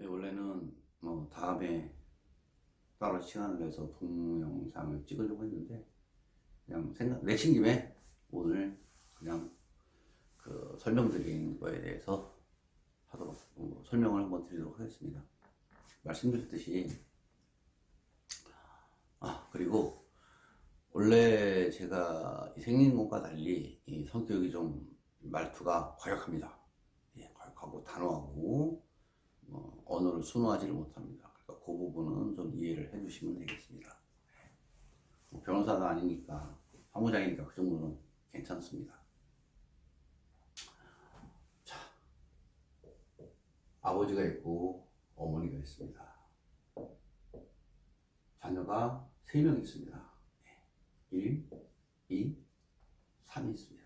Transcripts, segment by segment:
예, 원래는 뭐 다음에 따로 시간을 내서 동영상을 찍으려고 했는데 그냥 생각 내친 김에 오늘 그냥 그 설명드린 거에 대해서 하도록 어, 설명을 한번 드리도록 하겠습니다. 말씀드렸듯이 아 그리고 원래 제가 이 생긴 것과 달리 이 성격이 좀 말투가 과격합니다. 예, 과격하고 단호하고 어, 언어를 순화하지를 못합니다. 그러니까 그 부분은 좀 이해를 해주시면 되겠습니다. 뭐 변호사가 아니니까 사무장이니까 그 정도는 괜찮습니다. 자, 아버지가 있고 어머니가 있습니다. 자녀가 3명 있습니다. 1, 2, 3이 있습니다.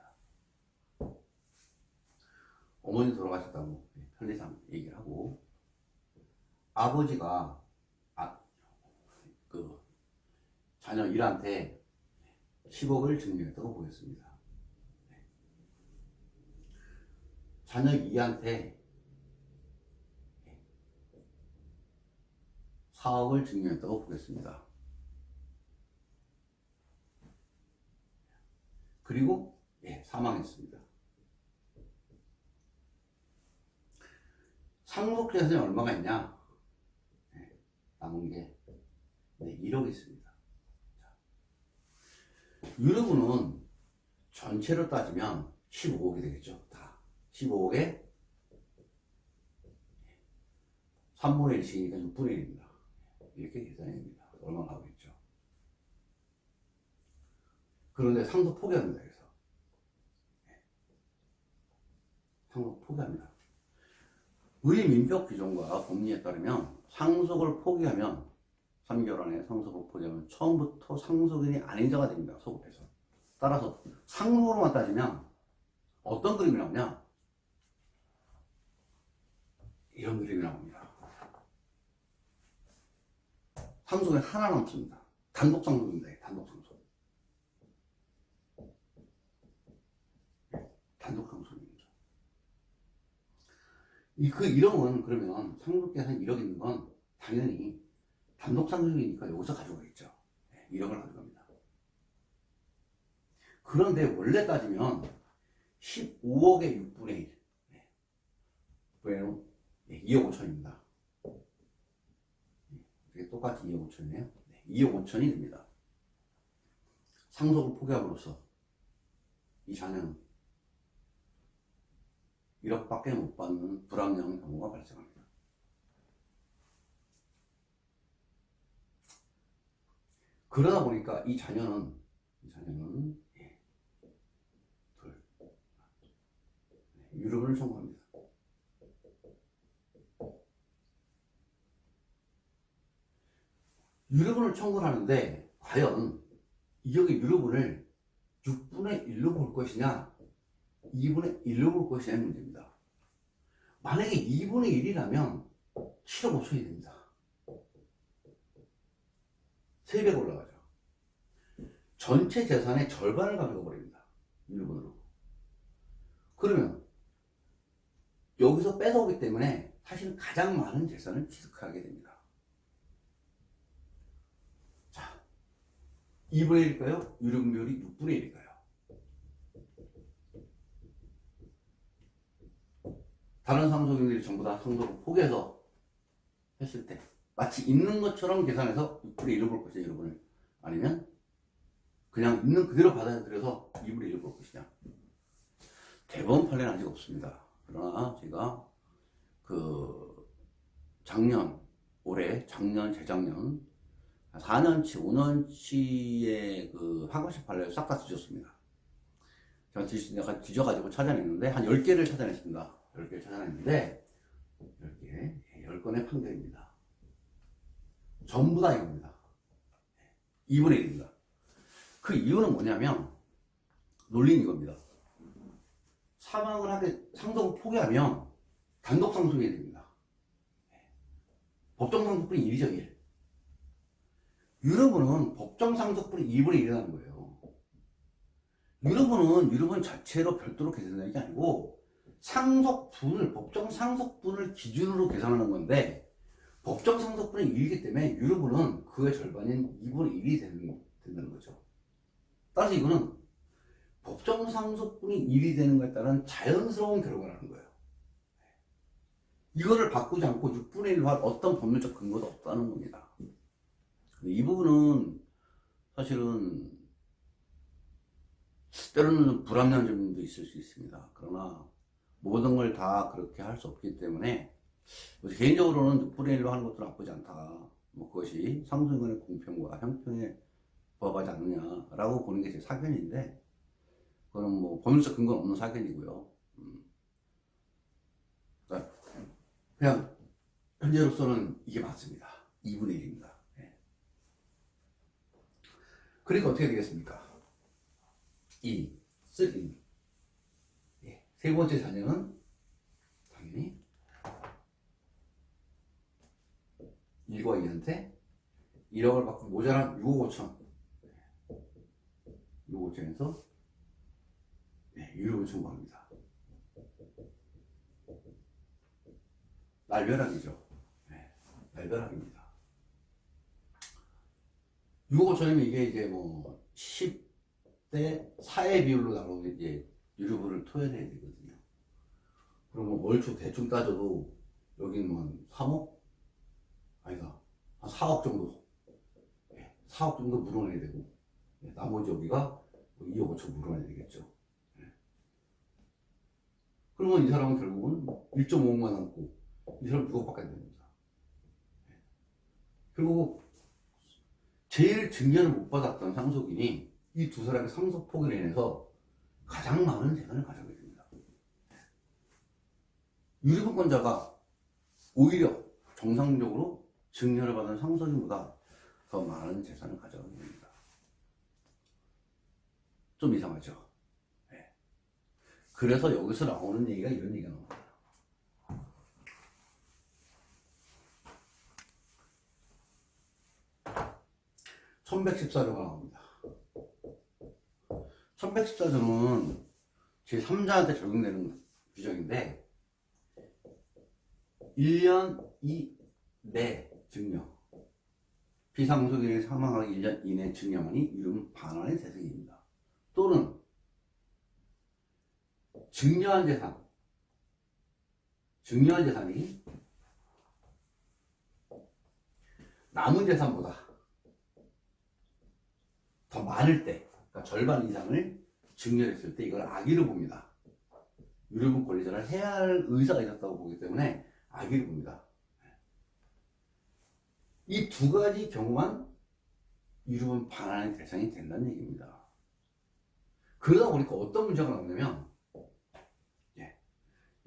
어머니 돌아가셨다고 편리상 얘기를 하고 아버지가 아, 그 자녀 1한테 10억을 증여했다고 보겠습니다. 자녀 2한테 4억을 증여했다고 보겠습니다. 그리고 예, 사망했습니다. 상속재산이 얼마가 있냐? 네, 남은 게 네, 1억 있습니다. 자, 유럽은 전체로 따지면 15억이 되겠죠. 다 15억에 3분의 1씩이니까 6분의 1입니다. 이렇게 계산이 됩니다. 얼마 나오겠죠. 그런데 상속 포기합니다. 그래서 네. 상속 포기합니다. 우리 민법 규정과 법리에 따르면 상속을 포기하면 3개월 안에 상속을 포기하면 처음부터 상속인이 아닌 자가 됩니다. 소급해서. 따라서 상속으로만 따지면 어떤 그림이 나오냐? 이런 그림이 나옵니다. 상속에 하나 남습니다. 단독 상속입니다. 단독 상속. 네, 단독 상속입니다. 이 그 1억은 그러면 상속 계산 1억 있는 건 당연히 단독 상속이니까 여기서 가져가겠죠. 네, 1억을 가져갑니다. 그런데 원래 따지면 15억의 6분의 1. 네. 네, 2억 5천입니다. 이게 똑같이 2억 5천이네요. 네, 2억 5천이 됩니다. 상속을 포기함으로써 이 자녀는 1억밖에 못 받는 불합리한 경우가 발생합니다. 그러다 보니까 이 자녀는 이 자녀는 예, 둘 네, 유럽을 청구합니다. 유럽을 청구를 하는데 과연 이역의 유럽을 6분의 1로 볼 것이냐 2분의 1로 볼 것이냐의 문제입니다. 만약에 2분의 1이라면 7억 5천이 됩니다. 3배 올라가죠. 전체 재산의 절반을 가져가 버립니다. 1분으로. 그러면 여기서 뺏어오기 때문에 사실 가장 많은 재산을 취득하게 됩니다. 자, 2분의 1일까요? 유령 비율이 6분의 1일까요? 다른 상속인들이 전부 다 상속을 포기해서 했을 때 마치 있는 것처럼 계산해서 6분의 1을 볼 것이냐 1분을 아니면 그냥 있는 그대로 받아들여서 2분의 1을 볼 것이냐. 대법원 판례는 아직 없습니다. 그러나 제가 그 작년 올해 작년 재작년 4년치 5년치의 그 하급식 판례를 싹 다 뒤졌습니다. 제가 뒤, 내가 뒤져가지고 찾아냈는데 한 10개를 찾아냈습니다 10개를 찾아냈는데 10개 10건의 판결입니다 전부 다 이겁니다. 2분의 1입니다. 그 이유는 뭐냐면, 논리는 이겁니다. 사망을 하게, 상속을 포기하면 단독 상속이 됩니다. 법정 상속분이 1이죠, 1. 유럽은 법정 상속분이 2분의 1이라는 거예요. 유럽은, 유럽은 자체로 별도로 계산되는 게 아니고, 상속분을 법정 상속분을 기준으로 계산하는 건데 법정 상속분이 1이기 때문에 유류분은 그의 절반인 2분의 1이 되는, 된다는 거죠. 따라서 이거는 법정 상속분이 1이 되는 것에 따른 자연스러운 결과라는 거예요. 이거를 바꾸지 않고 6분의 1로 할 어떤 법률적 근거도 없다는 겁니다. 이 부분은 사실은 때로는 좀 불합리한 점도 있을 수 있습니다. 그러나 모든 걸 다 그렇게 할 수 없기 때문에 뭐 개인적으로는 6분의 1로 하는 것도 나쁘지 않다. 뭐 그것이 상속인의 공평과 형평에 부합하지 않느냐라고 보는 게 제 사견인데 그거는 뭐 법률적 근거는 없는 사견이고요. 음. 자, 그냥 현재로서는 이게 맞습니다. 2분의 1입니다. 그러니까 어떻게 되겠습니까? 2, 3. 예. 세 번째 자녀는 당연히 1과 2한테 1억을 받고 모자란 6억 5천 6억 5천에서 네, 유료를 청구합니다. 날벼락이죠. 네, 날벼락입니다. 6억 5천이면 이게 이제 뭐 10대 4의 비율로 나오게 이제 유류분을 토해내야 되거든요. 그러면 월초 대충 따져도 여기는 뭐 3억? 아니다. 한 4억 정도. 예, 4억 정도 물어내야 되고, 예, 나머지 여기가 2억 5천 물어내야 되겠죠. 예. 그러면 이 사람은 결국은 1.5억만 남고, 이 사람 6억밖에 안 됩니다. 예. 그리고 제일 증여를 못 받았던 상속인이 이 두 사람의 상속 폭으로 인해서 가장 많은 재산을 가져가게 됩니다. 유리분권자가 오히려 정상적으로 증여를 받은 상속인보다 더 많은 재산을 가져가게 됩니다. 좀 이상하죠? 네. 그래서 여기서 나오는 얘기가 이런 얘기가 나옵니다. 1114조가 나옵니다. 1114조는 제3자한테 적용되는 규정인데 1년 이내 증여 비상속인이 사망하기 1년 이내 증여만이 이름 반환의 대상입니다. 또는 증여한 재산 증여한 재산이 남은 재산보다 더 많을 때, 그러니까 절반 이상을 증여했을 때 이걸 악의로 봅니다. 유류분 권리자를 해야 할 의사가 있었다고 보기 때문에 악의로 봅니다. 이 두 가지 경우만 유류분 반환의 대상이 된다는 얘기입니다. 그러다 보니까 어떤 문제가 나오냐면, 예,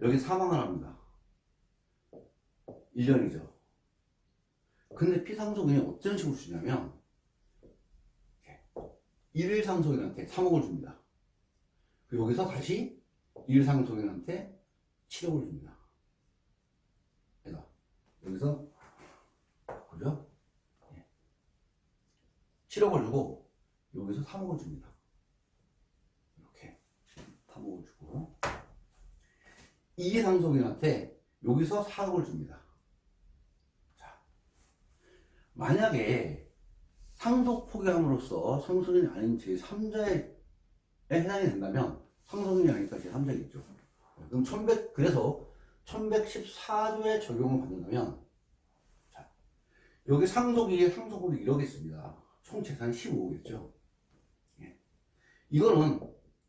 여기 사망을 합니다. 1년이죠. 근데 피상속인이 어떤 식으로 주냐면, 일일 상속인한테 3억을 줍니다. 여기서 다시 일일 상속인한테 7억을 줍니다. 그러니까 여기서 그죠? 7억을 주고 여기서 3억을 줍니다. 이렇게 3억을 주고 이일 상속인한테 여기서 4억을 줍니다. 자, 만약에 상속 포기함으로써 상속인이 아닌 제3자에 해당이 된다면 상속인이 아니니까 제3자겠죠. 그럼 1100, 그래서 1114조에 적용을 받는다면 자, 여기 상속이 상속으로 1억이있습니다. 총 재산이 15억이겠죠. 예. 이거는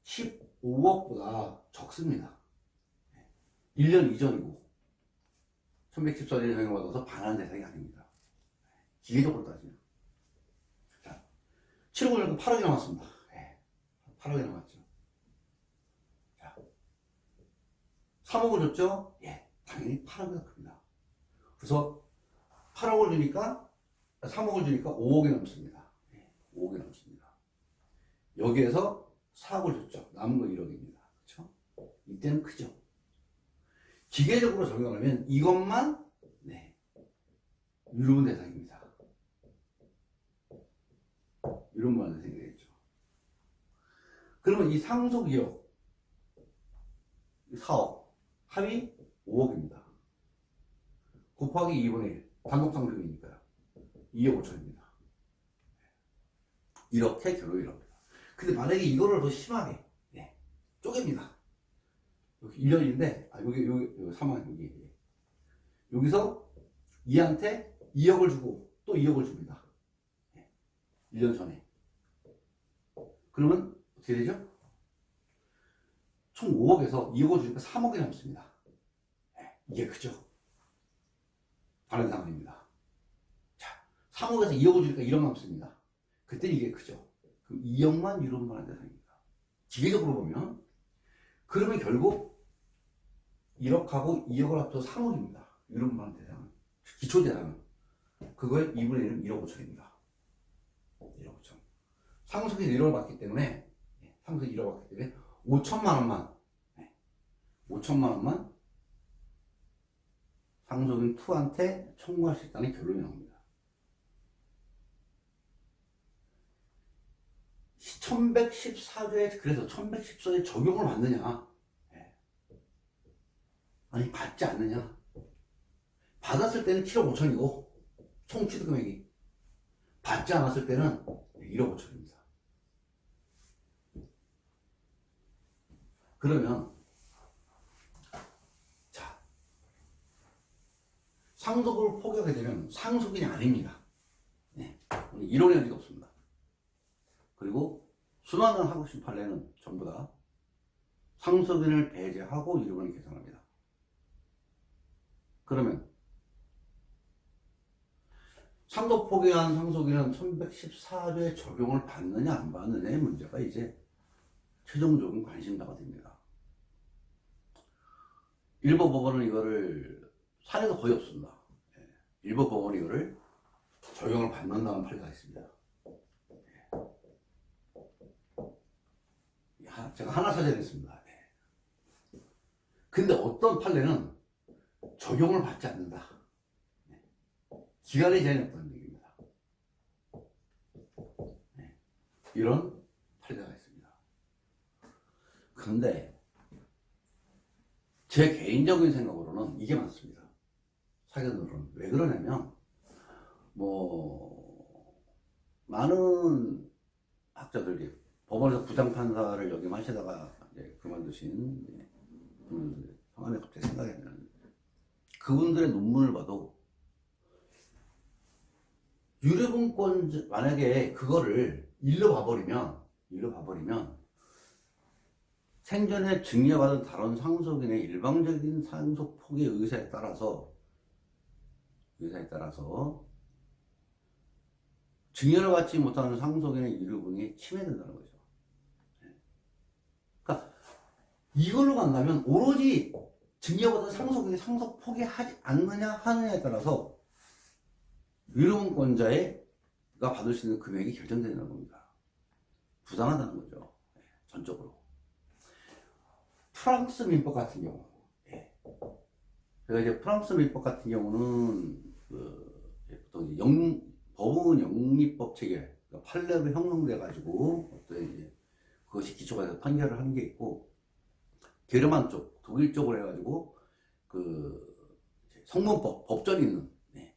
15억보다 적습니다. 1년 이전이고 1114조에 적용받아서 반환 대상이 아닙니다. 기계적으로 따지면. 7억 올려도 8억이 남았습니다. 네. 8억이 남았죠. 자, 3억을 줬죠? 예, 당연히 8억이 큽니다. 그래서 8억을 주니까, 3억을 주니까 5억이 남습니다. 예, 5억이 남습니다. 여기에서 4억을 줬죠. 남은 거 1억입니다. 그렇죠? 이때는 크죠. 기계적으로 적용하면 이것만 네, 유료분 대상입니다. 이런 거 하나 생각했죠. 그러면 이 상속 2억, 4억, 합이 5억입니다. 곱하기 2분의 1. 단독 상속이니까요. 2억 5천입니다. 이렇게 결론이 납니다. 근데 만약에 이거를 더 심하게 예, 쪼갭니다. 여기 1년인데 아 여기 여기, 여기 3만 여기 예. 여기서 이한테 2억을 주고 또 2억을 줍니다. 예, 1년 전에. 그러면 어떻게 되죠? 총 5억에서 2억을 주니까 3억이 남습니다. 예, 이게 크죠? 다른 상황입니다. 자, 3억에서 2억을 주니까 1억 남습니다. 그때 이게 크죠? 그럼 2억만 유럽만한 대상입니다. 기계적으로 보면 그러면 결국 1억하고 2억을 합쳐서 3억입니다. 유럽만한 대상은 기초 대상은 그거의 2분의 1은 1억 5천입니다. 1억 5천. 상속에서 1억을 받기 때문에 예, 상속에서 1억 받기 때문에 5천만 원만 예, 5천만 원만 상속인 2한테 청구할 수 있다는 결론이 나옵니다. 1114조에 그래서 1114조에 적용을 받느냐? 예. 아니 받지 않느냐? 받았을 때는 7억 5천이고 총 취득 금액이 받지 않았을 때는 1억 5천입니다. 그러면 자 상속을 포기하게 되면 상속인이 아닙니다. 네. 이론의 여지가 없습니다. 그리고 수많은 하고 싶은 판례는 전부 다 상속인을 배제하고 이름을 계산합니다. 그러면 상속 포기한 상속인은 1114조의 적용을 받느냐 안 받느냐의 문제가 이제 최종적인 관심사가 됩니다. 일부 법원은 이거를 사례가 거의 없습니다. 예. 일부 법원이 이거를 적용을 받는다는 판례가 있습니다. 예. 하- 제가 하나 사전했습니다. 예. 근데 어떤 판례는 적용을 받지 않는다. 예. 기간의 제한이 없다는 얘기입니다. 예. 이런 판례가 있습니다. 그런데 제 개인적인 생각으로는 이게 맞습니다. 사견으로는 왜 그러냐면 뭐 많은 학자들이 법원에서 부장판사를 역임하시다가 이제 그만두신 예, 분들 성함이 갑자기 나는데 그분들의 논문을 봐도 유료분권 만약에 그거를 일로 봐버리면 일로 봐버리면 생전에 증여받은 다른 상속인의 일방적인 상속 포기 의사에 따라서 의사에 따라서 증여를 받지 못하는 상속인의 이르분이 침해된다는 거죠. 그러니까 이걸로 간다면 오로지 증여받은 상속인이 상속 포기하지 않느냐 하느냐에 따라서 이르분권자가 받을 수 있는 금액이 결정된다는 겁니다. 부당하다는 거죠. 네, 전적으로. 프랑스 민법 같은 경우, 예. 제가 이제 프랑스 민법 같은 경우는 그 예, 보통 영, 법원 영리법 체계, 그러니까 판례로 형성돼 가지고 어떤 이제 그것이 기초가 돼서 판결을 하는 게 있고 게르만 쪽, 독일 쪽으로 해가지고 그 성문법, 법전이 있는 네.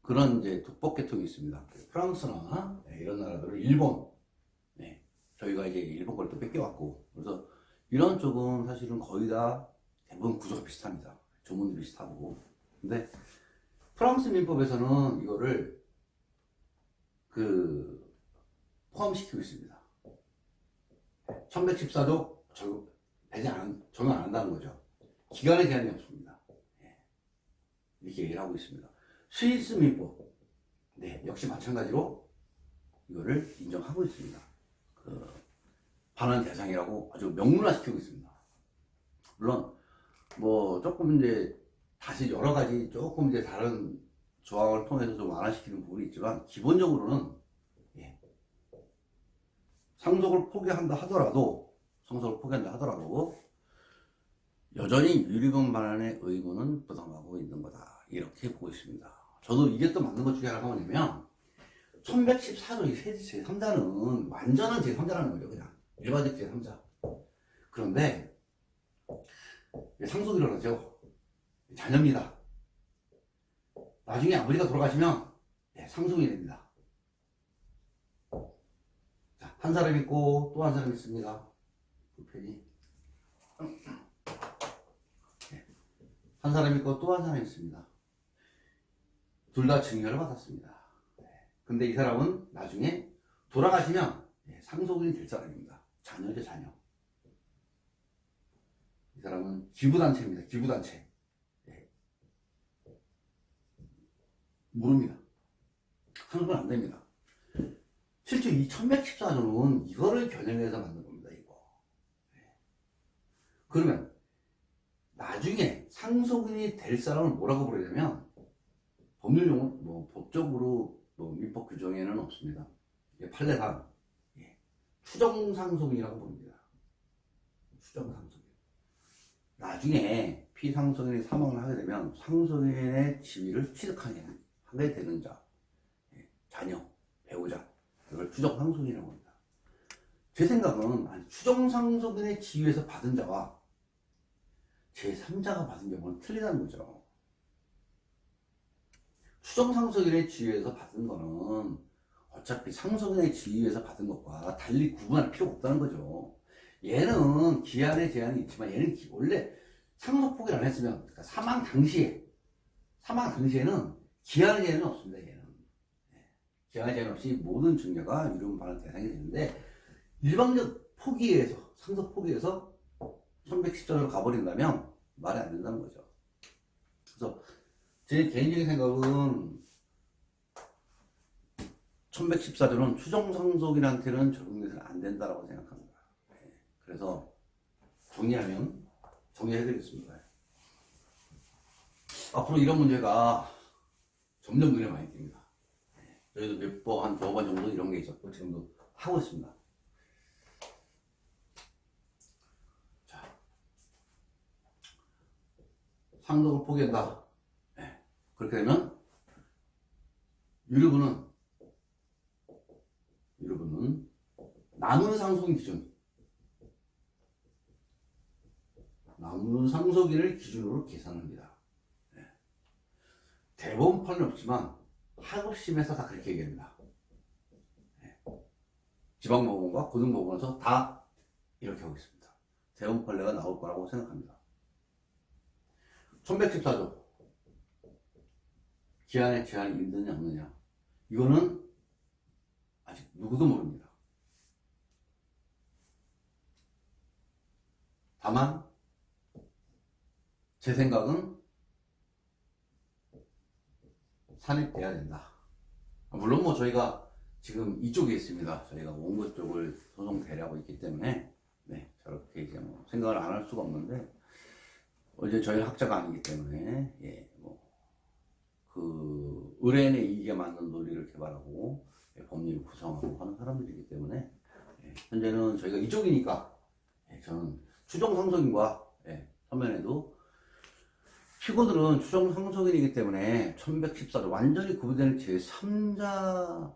그런 이제 독법 계통이 있습니다. 프랑스나 네, 이런 나라들은 일본, 네. 저희가 이제 일본 걸 또 뺏겨왔고 그래서 이런 쪽은 사실은 거의 다 대부분 구조가 비슷합니다. 조문도 비슷하고. 근데 프랑스 민법에서는 이거를 그 포함시키고 있습니다. 1114조 적용, 배제 안, 적용 안 한다는 거죠. 기간에 제한이 없습니다. 예. 이렇게 얘기를 하고 있습니다. 스위스 민법. 네, 역시 마찬가지로 이거를 인정하고 있습니다. 그 반환 대상이라고 아주 명문화시키고 있습니다. 물론 뭐 조금 이제 다시 여러 가지 조금 이제 다른 조항을 통해서 좀 완화시키는 부분이 있지만 기본적으로는 예. 상속을 포기한다 하더라도 상속을 포기한다 하더라도 여전히 유리분 반환의 의무는 부담하고 있는 거다 이렇게 보고 있습니다. 저도 이게 또 맞는 것 중에 하나가 뭐냐면 1114조 이 제3자는 완전한 제3자라는 거죠 그냥 일반적 제3자. 그런데 상속이라고 하죠. 자녀입니다. 나중에 아버지가 돌아가시면 예, 상속이 됩니다. 자, 한 사람 있고 또 한 사람 있습니다. 불편이. 예, 한 사람 있고 또 한 사람 있습니다. 둘 다 증여를 받았습니다. 예, 근데 이 사람은 나중에 돌아가시면 예, 상속인이 될 사람입니다. 자녀죠, 자녀. 이 사람은 기부단체입니다. 기부단체. 예. 모릅니다. 상속은 안 됩니다. 실제 이 1114조는 이거를 겨냥해서 만든 겁니다. 이거. 예. 그러면 나중에 상속인이 될 사람을 뭐라고 부르냐면 법률용어 뭐 법적으로 뭐 민법 규정에는 없습니다. 판례상 예. 추정상속인이라고 부릅니다. 추정상속인. 나중에 피상속인이 사망을 하게 되면 상속인의 지위를 취득하게 하게 되는 자, 예, 자녀, 배우자, 이걸 추정상속인이라고 합니다. 제 생각은 추정상속인의 지위에서 받은 자와 제3자가 받은 경우는 틀리다는 거죠. 추정상속인의 지위에서 받은 거는 어차피 상속인의 지위에서 받은 것과 달리 구분할 필요가 없다는 거죠. 얘는 기한의 제한이 있지만 얘는 기- 원래 상속 포기를 안 했으면 그러니까 사망 당시에 사망 당시에는 기한의 제한은 없습니다. 얘는 예. 기한의 제한 없이 모든 증여가 유료 받는 대상이 되는데 일방적 포기에서 상속 포기에서 1110전으로 가버린다면 말이 안 된다는 거죠. 그래서 제 개인적인 생각은 1114조는 추정상속인한테는 적용돼서는 안 된다라고 생각합니다. 네. 그래서 정리하면 정리해드리겠습니다. 앞으로 이런 문제가 점점 눈에 많이 띕니다. 네. 저희도 몇 번, 한 두 번 정도 이런 게 있었고 지금도 하고 있습니다. 자, 상속을 포기한다. 네. 그렇게 되면 유류분은 유류분은 남은 상속인 기준 남은 상속인을 기준으로 계산합니다. 네. 판례 없지만 하급심에서 다 그렇게 얘기합니다. 네. 지방법원과 고등법원에서 다 이렇게 하고 있습니다. 대법원 판례가 나올 거라고 생각합니다. 1114조 기한의 제한이 있느냐 없느냐 이거는 아직 누구도 모릅니다. 다만 제 생각은 산입돼야 된다. 물론 뭐 저희가 지금 이쪽에 있습니다. 저희가 원고 쪽을 소송 대리하고 있기 때문에 네 저렇게 이제 뭐 생각을 안 할 수가 없는데 어제 저희 학자가 아니기 때문에 예뭐그 의뢰인의 이익에 맞는 논리를 개발하고 예, 법률을 구성하고 하는 사람들이기 때문에 예, 현재는 저희가 이쪽이니까 예, 저는 추정 상속인과 예, 서면에도 피고들은 추정 상속인이기 때문에 1114조 완전히 구분되는 제3자인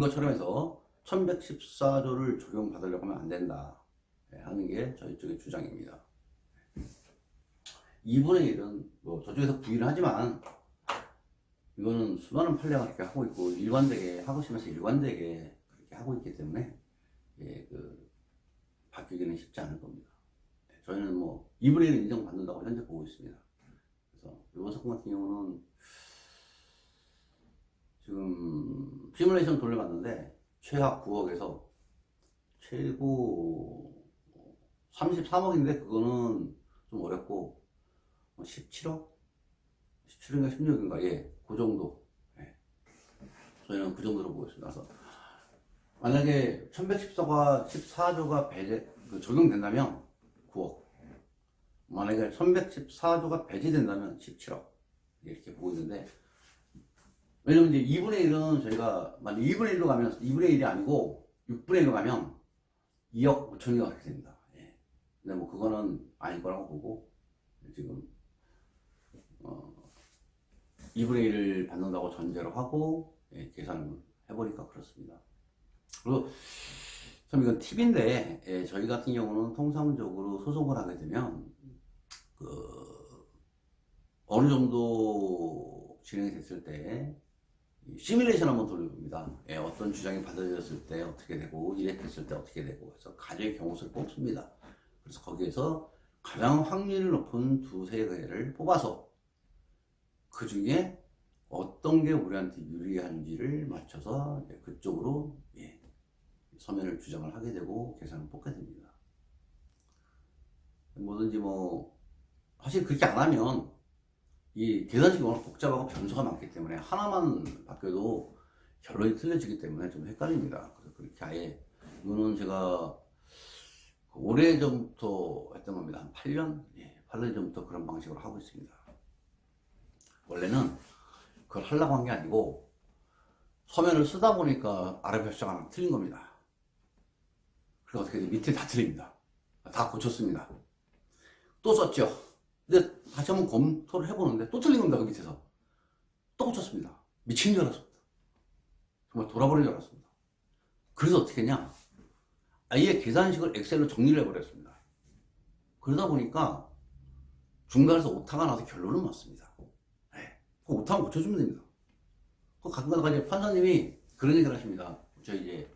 것처럼 해서 1114조를 적용받으려고 하면 안 된다 예, 하는 게 저희 쪽의 주장입니다. 2분의 1은 뭐 저쪽에서 부인을 하지만 이거는 수많은 판례가 그렇게 하고 있고 일관되게 하고 싶으면서 일관되게 그렇게 하고 있기 때문에 예, 그 바뀌기는 쉽지 않을 겁니다. 예, 저희는 뭐 2분의 1 인정받는다고 현재 보고 있습니다. 그래서 이번 사건 같은 경우는 지금 시뮬레이션 돌려봤는데 최하 9억에서 최고 33억인데 그거는 좀 어렵고 17억? 17억인가 16억인가 예, 그 정도 예. 저희는 그 정도로 보고 있습니다. 그래서 만약에 1114가 14조가 배제 그 적용된다면 9억 만약에 1114조가 배제된다면 17억 이렇게 보고 있는데 왜냐면 이제 2분의 1은 저희가 만약 2분의 1로 가면 2분의 1이 아니고 6분의 1로 가면 2억 5천이가 그렇게 됩니다. 예. 근데 뭐 그거는 아닐 거라고 보고 지금 어 2분의 1을 받는다고 전제로 하고 예, 계산을 해보니까 그렇습니다. 그리고 참 이건 팁인데 예, 저희 같은 경우는 통상적으로 소송을 하게 되면 그 어느 정도 진행이 됐을 때 시뮬레이션 한번 돌려봅니다. 예, 어떤 주장이 받아들였을 때 어떻게 되고 이랬을 때 어떻게 되고 해서 가정의 경우수를 뽑습니다. 그래서 거기에서 가장 확률이 높은 두세 개를 뽑아서 그 중에 어떤 게 우리한테 유리한지를 맞춰서 그쪽으로 예, 서면을 주장을 하게 되고 계산을 뽑게 됩니다. 뭐든지 뭐 사실 그렇게 안 하면 이 계산식이 워낙 복잡하고 변수가 많기 때문에 하나만 바뀌어도 결론이 틀려지기 때문에 좀 헷갈립니다. 그래서 그렇게 아예 이거는 제가 오래 전부터 했던 겁니다. 한 8년? 예, 8년 전부터 그런 방식으로 하고 있습니다. 원래는 그걸 하려고 한 게 아니고 서면을 쓰다 보니까 별자가 하나 틀린 겁니다. 그래서 어떻게 돼? 밑에 다 틀립니다. 다 고쳤습니다. 또 썼죠. 근데 다시 한번 검토를 해보는데 또 틀린 겁니다. 그 밑에서. 또 고쳤습니다. 미친 줄 알았습니다. 정말 돌아버린 줄 알았습니다. 그래서 어떻게 했냐? 아예 계산식을 엑셀로 정리를 해버렸습니다. 그러다 보니까 중간에서 오타가 나서 결론은 맞습니다. 네. 그 오타만 고쳐주면 됩니다. 그 가끔가다 이제 판사님이 그런 얘기를 하십니다. 저 이제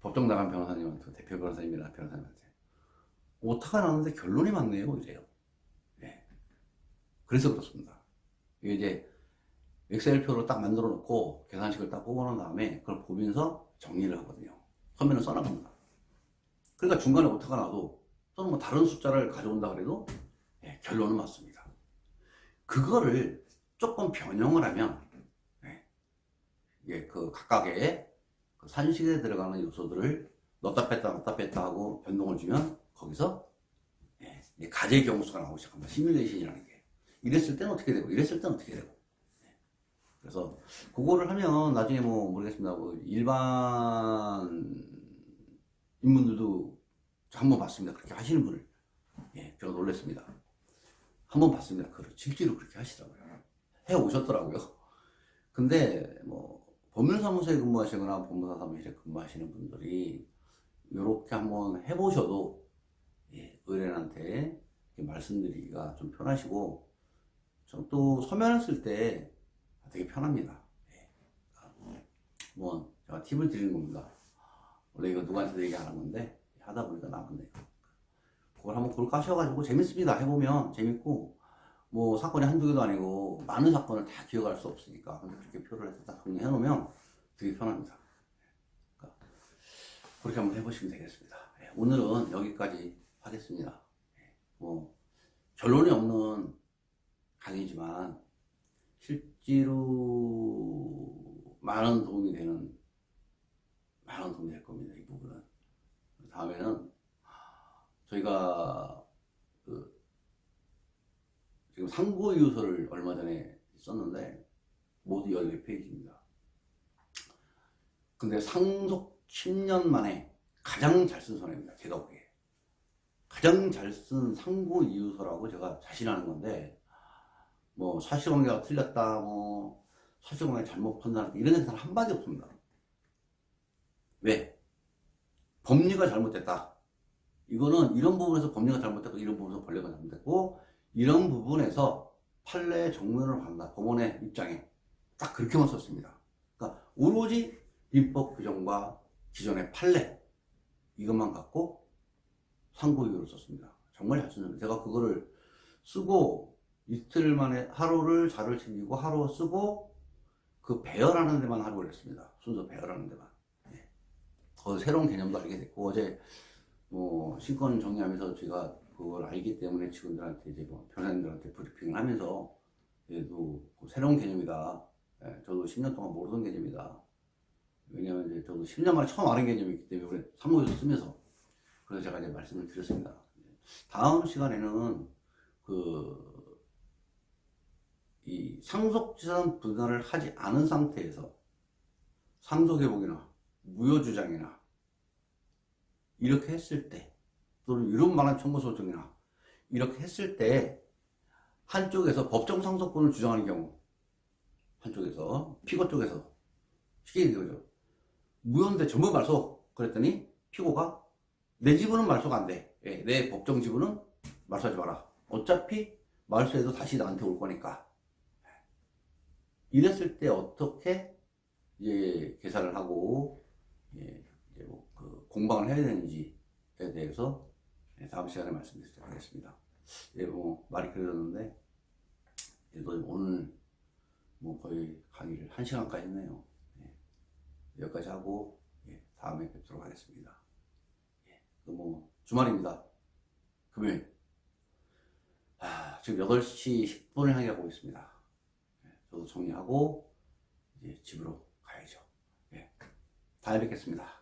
법정 나간 변호사님한테, 대표 변호사님이나 변호사님한테. 오타가 나는데 결론이 맞네요. 이래요. 네. 그래서 그렇습니다. 이게 이제 엑셀표로 딱 만들어 놓고 계산식을 딱 뽑아놓은 다음에 그걸 보면서 정리를 하거든요. 서면을 써나갑니다. 그러니까 중간에 오타가 나도 또는 뭐 다른 숫자를 가져온다 그래도 예, 결론은 맞습니다. 그거를 조금 변형을 하면 예, 이게 그 각각의 그 산식에 들어가는 요소들을 넣다 뺐다 넣다 뺐다 하고 변동을 주면 거기서 예, 이제 가제 경우수가 나오기 시작합니다. 시뮬레이션이라는 게 이랬을 때는 어떻게 되고 이랬을 때는 어떻게 되고 예. 그래서 그거를 하면 나중에 뭐 모르겠습니다. 뭐 일반 인분들도 한번 봤습니다. 그렇게 하시는 분을. 예, 제가 놀랐습니다. 한번 봤습니다. 그걸 실제로 그렇게 하시더라고요. 해 오셨더라고요. 근데 뭐 법률사무소에 근무하시거나 법무사 사무실에 근무하시는 분들이 이렇게 한번 해보셔도 예, 의뢰인한테 말씀드리기가 좀 편하시고 좀또 서면을 쓸 때 되게 편합니다. 예. 뭐 제가 팁을 드리는 겁니다. 원래 이거 누구한테도 얘기 안 한 건데 하다 보니까 나왔네요. 그걸 한번 그걸 까셔가지고 재밌습니다. 해보면 재밌고 뭐 사건이 한두 개도 아니고 많은 사건을 다 기억할 수 없으니까 그렇게 표를 해서 딱 정리해 놓으면 되게 편합니다. 그러니까 그렇게 한번 해보시면 되겠습니다. 예, 오늘은 여기까지 하겠습니다. 예, 뭐 결론이 없는 강의지만 실제로 많은 도움이 되는 많은 도움이 될 겁니다. 이 부분은. 다음에는 저희가 그 지금 상고 이유서를 얼마 전에 썼는데 모두 14페이지입니다. 근데 상속 10년 만에 가장 잘 쓴 선입니다. 제가 보기에. 가장 잘 쓴 상고 이유서라고 제가 자신하는 건데 뭐 사실관계가 틀렸다 뭐 사실관계 잘못 판단했다 이런 데는 한마디 없습니다. 왜? 법리가 잘못됐다. 이거는 이런 부분에서 법리가 잘못됐고 이런 부분에서 법리가 잘못됐고 이런 부분에서 판례 정면을 한다. 법원의 입장에 딱 그렇게만 썼습니다. 그러니까 오로지 입법 규정과 기존의 판례 이것만 갖고 상고 이유를 썼습니다. 정말 잘 썼는데 제가 그거를 쓰고 이틀 만에 하루를 자료를 챙기고 하루 쓰고 그 배열하는 데만 하루 걸렸습니다. 순서 배열하는 데만. 더 새로운 개념도 알게 됐고 어제 뭐 신권 정리하면서 제가 그걸 알기 때문에 직원들한테 이제 뭐 변호사님들한테 브리핑을 하면서 그래도 그 새로운 개념이다. 예, 저도 10년 동안 모르던 개념이다. 왜냐면 이제 저도 10년 만에 처음 아는 개념이기 때문에 사무에서 쓰면서 그래서 제가 이제 말씀을 드렸습니다. 다음 시간에는 그 이 상속재산 분할을 하지 않은 상태에서 상속회복이나 무효주장이나 이렇게 했을 때 또는 이런 말한 청구소송이나 이렇게 했을 때 한쪽에서 법정 상속권을 주장하는 경우 한쪽에서 피고 쪽에서 쉽게 얘기하죠 무효인데 전부 말소 그랬더니 피고가 내 지분은 말소가 안 돼. 예, 내 법정 지분은 말소하지 마라. 어차피 말소해도 다시 나한테 올 거니까. 이랬을 때 어떻게 이제 계산을 하고 예, 이제 뭐 그 공방을 해야 되는지에 대해서 예, 다음 시간에 말씀드리도록 하겠습니다. 예, 뭐 말이 길어졌는데 예, 또 오늘 뭐 거의 강의를 한 시간까지 했네요. 예, 여기까지 하고 예, 다음에 뵙도록 하겠습니다. 예, 뭐 주말입니다. 금요일. 아, 지금 8시 10분을 향해 가고 있습니다. 예, 저도 정리하고 이제 집으로 가야죠. 예, 다음에 뵙겠습니다.